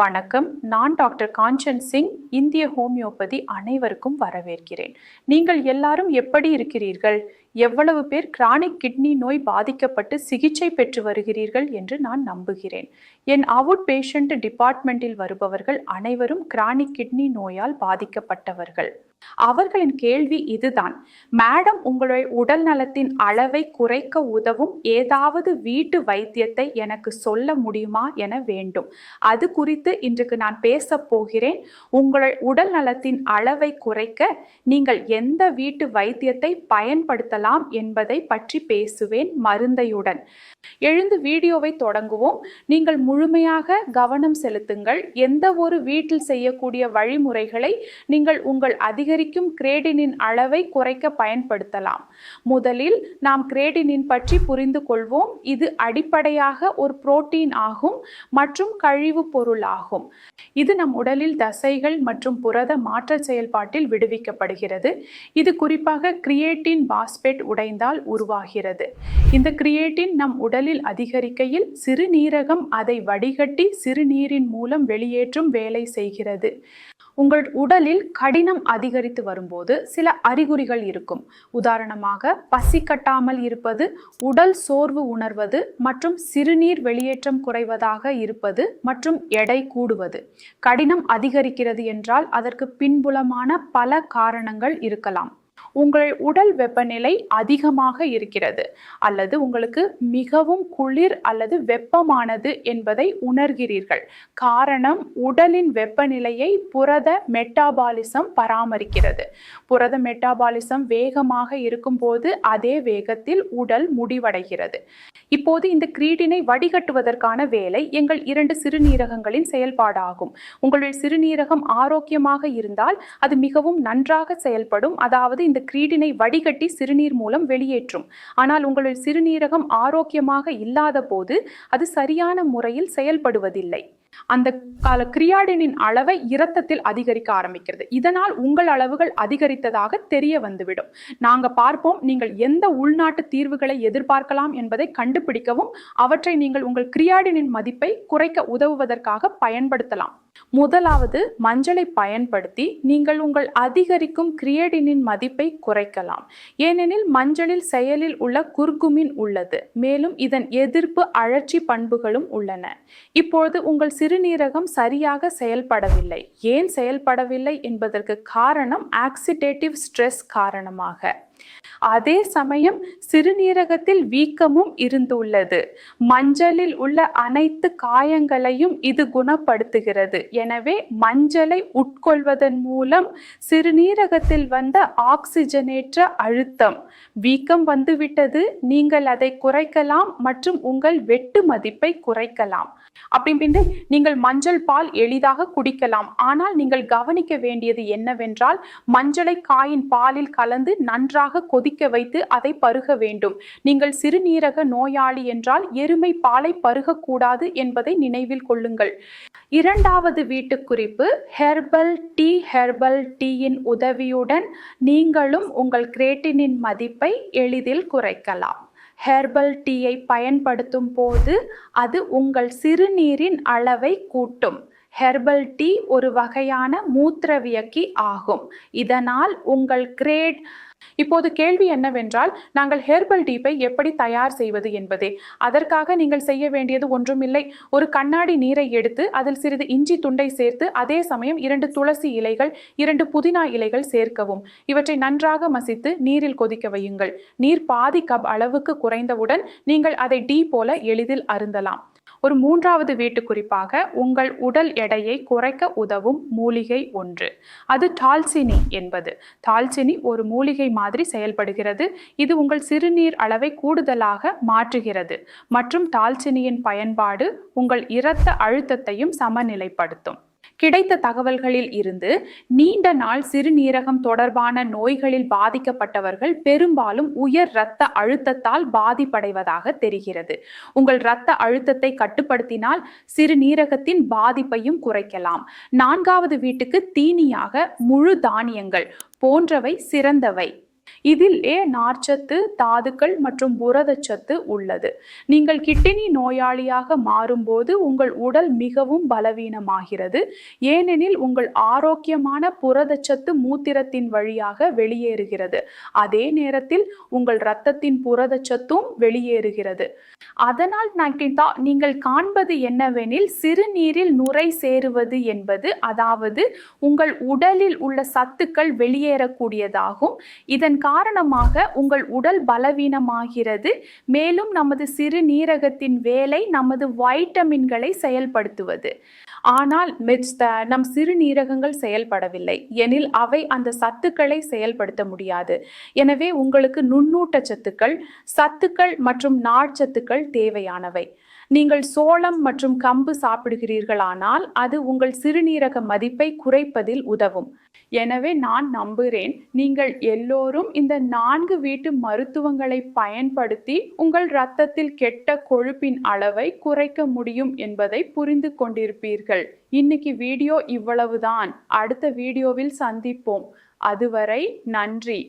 வணக்கம். நான் டாக்டர் காஞ்சன் சிங் இந்திய ஹோமியோபதி அனைவருக்கும் வரவேற்கிறேன். நீங்கள் எல்லாரும் எப்படி இருக்கிறீர்கள்? எவ்வளவு பேர் கிரானிக் கிட்னி நோய் பாதிக்கப்பட்டு சிகிச்சை பெற்று வருகிறீர்கள் என்று நான் நம்புகிறேன். என் அவுட் பேஷண்ட் டிபார்ட்மெண்ட்டில் வருபவர்கள் அனைவரும் கிரானிக் கிட்னி நோயால் பாதிக்கப்பட்டவர்கள். அவர்களின் கேள்வி இதுதான். மேடம் உங்களுடைய உடல் நலத்தின் அளவை குறைக்க உதவும் ஏதாவது வீட்டு வைத்தியத்தை எனக்கு சொல்ல முடியுமா என வேண்டும். அது குறித்து இன்றைக்கு நான் பேச போகிறேன். உங்கள் உடல் நலத்தின் அளவை குறைக்க நீங்கள் எந்த வீட்டு வைத்தியத்தை பயன்படுத்தலாம் என்பதை பற்றி பேசுவேன் மருந்தையுடன் எழுந்து வீடியோவை தொடங்குவோம். நீங்கள் முழுமையாக கவனம் செலுத்துங்கள். எந்த ஒரு வீட்டில் செய்யக்கூடிய வழிமுறைகளை நீங்கள் உங்கள் அதிக அதிகரிக்கும் கிரேடினின் அளவை குறைக்க பயன்படுத்தலாம். முதலில் நாம் கிரேடினின் பற்றி புரிந்து கொள்வோம். இது அடிப்படையாக ஒரு புரோட்டீன் ஆகும் மற்றும் கழிவு பொருள் ஆகும். இது நம் உடலில் தசைகள் மற்றும் புரத மாற்ற செயல்பாட்டில் விடுவிக்கப்படுகிறது. இது குறிப்பாக கிரியேட்டின் பாஸ்பேட் உடைந்தால் உருவாகிறது. இந்த கிரியேட்டின் நம் உடலில் அதிகரிக்கையில் சிறுநீரகம் அதை வடிகட்டி சிறுநீரின் மூலம் வெளியேற்றும் வேலை செய்கிறது. உங்கள் உடலில் கடினம் அதிகரித்து வரும்போது சில அறிகுறிகள் இருக்கும். உதாரணமாக பசி கட்டாமல் இருப்பது உடல் சோர்வு உணர்வது மற்றும் சிறுநீர் வெளியேற்றம் குறைவதாக இருப்பது மற்றும் எடை கூடுவது. கடினம் அதிகரிக்கிறது என்றால் அதற்கு பின்புலமான பல காரணங்கள் இருக்கலாம். உங்கள் உடல் வெப்பநிலை அதிகமாக இருக்கிறது அல்லது உங்களுக்கு மிகவும் குளிர் அல்லது வெப்பமானது என்பதை உணர்கிறீர்கள். காரணம் உடலின் வெப்பநிலையை புரத மெட்டாபாலிசம் பராமரிக்கிறது. புரத மெட்டாபாலிசம் வேகமாக இருக்கும்போது அதே வேகத்தில் உடல் முடிவடைகிறது. இப்போது இந்த கிரீடினை வடிகட்டுவதற்கான வேலை எங்கள் இரண்டு சிறுநீரகங்களின் செயல்பாடாகும். உங்களுடைய சிறுநீரகம் ஆரோக்கியமாக இருந்தால் அது மிகவும் நன்றாக செயல்படும். அதாவது இந்த கிரீடினை வடிகட்டி சிறுநீர் மூலம் வெளியேற்றும். ஆனால் உங்களுடைய சிறுநீரகம் ஆரோக்கியமாக இல்லாத போது அது சரியான முறையில் செயல்படுவதில்லை. அந்த கால கிரியாடினின் அளவை இரத்தத்தில் அதிகரிக்க ஆரம்பிக்கிறது. இதனால் உங்கள் அளவுகள் அதிகரித்ததாக தெரிய வந்துவிடும். நாங்கள் பார்ப்போம் நீங்கள் எந்த உள்நாட்டு தீர்வுகளை எதிர்பார்க்கலாம் என்பதை கண்டுபிடிக்கவும் அவற்றை நீங்கள் உங்கள் கிரியாடினின் மதிப்பை குறைக்க உதவுவதற்காக பயன்படுத்தலாம். முதலாவது மஞ்சளை பயன்படுத்தி நீங்கள் உங்கள் அதிகரிக்கும் கிரியேடினின் மதிப்பை குறைக்கலாம். ஏனெனில் மஞ்சளில் செயலில் உள்ள குர்குமின் உள்ளது. மேலும் இதன் எதிர்ப்பு அழற்சி பண்புகளும் உள்ளன. இப்பொழுது உங்கள் சிறுநீரகம் சரியாக செயல்படவில்லை. ஏன் செயல்படவில்லை என்பதற்கு காரணம் ஆக்சிடேட்டிவ் ஸ்ட்ரெஸ் காரணமாக. அதே சமயம் சிறுநீரகத்தில் வீக்கமும் இருந்துள்ளது. மஞ்சளில் உள்ள அனைத்து காயங்களையும் இது குணப்படுத்துகிறது. எனவே மஞ்சளை உட்கொள்வதன் மூலம் சிறுநீரகத்தில் வந்த ஆக்சிஜனேற்ற அழுத்தம். வீக்கம் வந்துவிட்டது நீங்கள் அதை குறைக்கலாம் மற்றும் உங்கள் வெட்டு மதிப்பை குறைக்கலாம். அப்படின்ட்டு நீங்கள் மஞ்சள் பால் எளிதாக குடிக்கலாம். ஆனால் நீங்கள் கவனிக்க வேண்டியது என்னவென்றால் மஞ்சளை காயின் பாலில் கலந்து நன்றாக கொதிக்க வைத்து அதை பருக வேண்டும். நீங்கள் சிறுநீரக நோயாளி என்றால் எருமை பாலை பருகக்கூடாது என்பதை நினைவில் கொள்ளுங்கள். இரண்டாவது வீட்டு குறிப்பு ஹெர்பல் டீ ஹெர்பல் டீயின் உதவியுடன் நீங்களும் உங்கள் கிரேட்டினின் மதிப்பை எளிதில் குறைக்கலாம். ஹெர்பல் டீயை பயன்படுத்தும் போது அது உங்கள் சிறுநீரின் அளவை கூட்டும். ஹெர்பல் டீ ஒரு வகையான மூத்திரவியக்கி ஆகும். இதனால் உங்கள் கிரேட் இப்போது கேள்வி என்னவென்றால் நாங்கள் ஹெர்பல் டீப்பை எப்படி தயார் செய்வது என்பதே. அதற்காக நீங்கள் செய்ய வேண்டியது ஒன்றுமில்லை. ஒரு கண்ணாடி நீரை எடுத்து அதில் சிறிது இஞ்சி துண்டை சேர்த்து அதே சமயம் இரண்டு துளசி இலைகள் இரண்டு புதினா இலைகள் சேர்க்கவும். இவற்றை நன்றாக மசித்து நீரில் கொதிக்க வையுங்கள். நீர் பாதி கப் அளவுக்கு குறைந்தவுடன் நீங்கள் அதை டீ போல எளிதில் அருந்தலாம். ஒரு மூன்றாவது வீட்டு குறிப்பாக உங்கள் உடல் எடையை குறைக்க உதவும் மூலிகை ஒன்று. அது டால்சினி என்பது. டால்சினி ஒரு மூலிகை மாதிரி செயல்படுகிறது. இது உங்கள் சிறுநீர் அளவை கூடுதலாக மாற்றுகிறது மற்றும் டால்சினியின் பயன்பாடு உங்கள் இரத்த அழுத்தத்தையும் சமநிலைப்படுத்தும். கிடைத்த தகவல்களில் இருந்து நீண்ட நாள் சிறுநீரகம் தொடர்பான நோய்களில் பாதிக்கப்பட்டவர்கள் பெரும்பாலும் உயர் இரத்த அழுத்தத்தால் பாதிப்படைவதாக தெரிகிறது. உங்கள் இரத்த அழுத்தத்தை கட்டுப்படுத்தினால் சிறுநீரகத்தின் பாதிப்பையும் குறைக்கலாம். நான்காவது வீட்டுக்கு தீனியாக முழு தானியங்கள் போன்றவை சிறந்தவை. இதில் ஏ நார்ச்சத்து தாதுக்கள் மற்றும் புரதச்சத்து உள்ளது. நீங்கள் கிட்னி நோயாளியாக மாறும்போது உங்கள் உடல் மிகவும் பலவீனமாகிறது. ஏனெனில் உங்கள் ஆரோக்கியமான புரதச்சத்து மூத்திரத்தின் வழியாக வெளியேறுகிறது. அதே நேரத்தில் உங்கள் இரத்தத்தின் புரதச்சத்தும் வெளியேறுகிறது. அதனால் நக்கிதா நீங்கள் காண்பது என்னவெனில் சிறுநீரில் நுரை சேருவது என்பது அதாவது உங்கள் உடலில் உள்ள சத்துக்கள் வெளியேறக்கூடியதாகும். இதன் காரணமாக உங்கள் உடல் பலவீனமாகிறது. மேலும் நமது சிறுநீரகத்தின் வேலை நமது வைட்டமின்களை செயல்படுத்துவது. ஆனால் நம் சிறுநீரகங்கள் செயல்படவில்லை. எனில் அவை அந்த சத்துக்களை செயல்படுத்த முடியாது. எனவே உங்களுக்கு நுண்ணூட்ட சத்துக்கள் சத்துக்கள் மற்றும் நார்ச்சத்துக்கள் தேவையானவை. நீங்கள் சோளம் மற்றும் கம்பு சாப்பிடுகிறீர்களானால் அது உங்கள் சிறுநீரக மதிப்பை குறைப்பதில் உதவும். எனவே நான் நம்புகிறேன் நீங்கள் எல்லோரும் இந்த நான்கு வீட்டு மருத்துவங்களை பயன்படுத்தி உங்கள் இரத்தத்தில் கெட்ட கொழுப்பின் அளவை குறைக்க முடியும் என்பதை புரிந்து கொண்டிருப்பீர்கள். இன்னைக்கு வீடியோ இவ்வளவுதான். அடுத்த வீடியோவில் சந்திப்போம். அதுவரை நன்றி.